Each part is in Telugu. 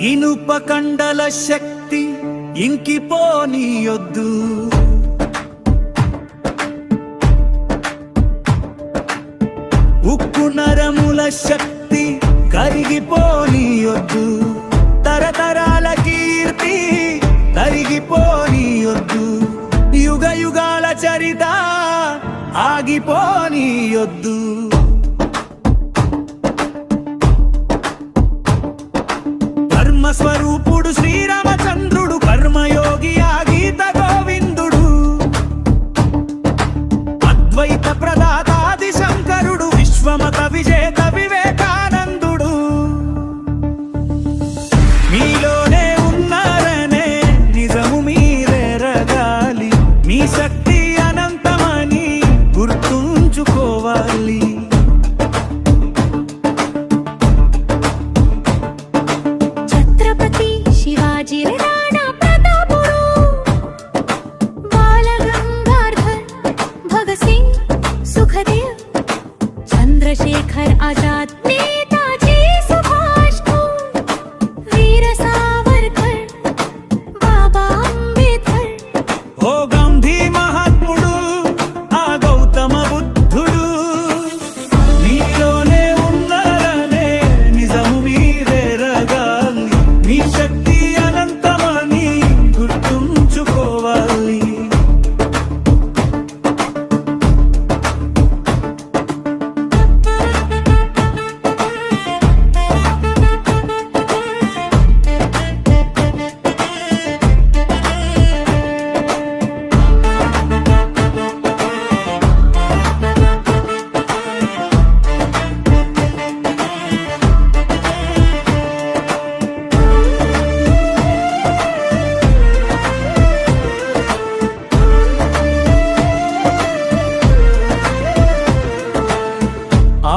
ఇనుప కండల శక్తి ఇంకిపోనీయొద్దు. ఉక్కు నరముల శక్తి కరిగిపోనీయొద్దు. తరతరాల కీర్తి కరిగిపోనీయొద్దు యుగ యుగాల చరిత ఆగిపోనీయొద్దు. స్వరూపుడు శ్రీరామచంద్రుడు కర్మయోగి ఆ గీత గోవిందుడు. అద్వైత ప్రదాతాది శంకరుడు విశ్వమత విజేత వివేకానందుడు. మీలోనే ఉన్నారనే నిజము మీరెరగాలి మీ శక్తి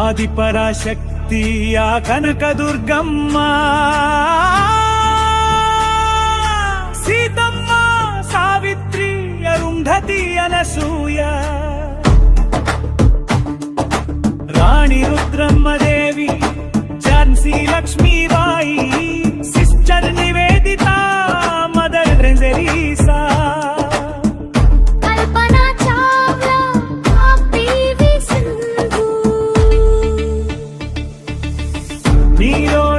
ఆది పరాశక్తి ఆ కనక దుర్గమ్మ. సీతమ్మ సావిత్రి అరుంధతి అనసూయ. రాణి రుద్రమ్మ querido.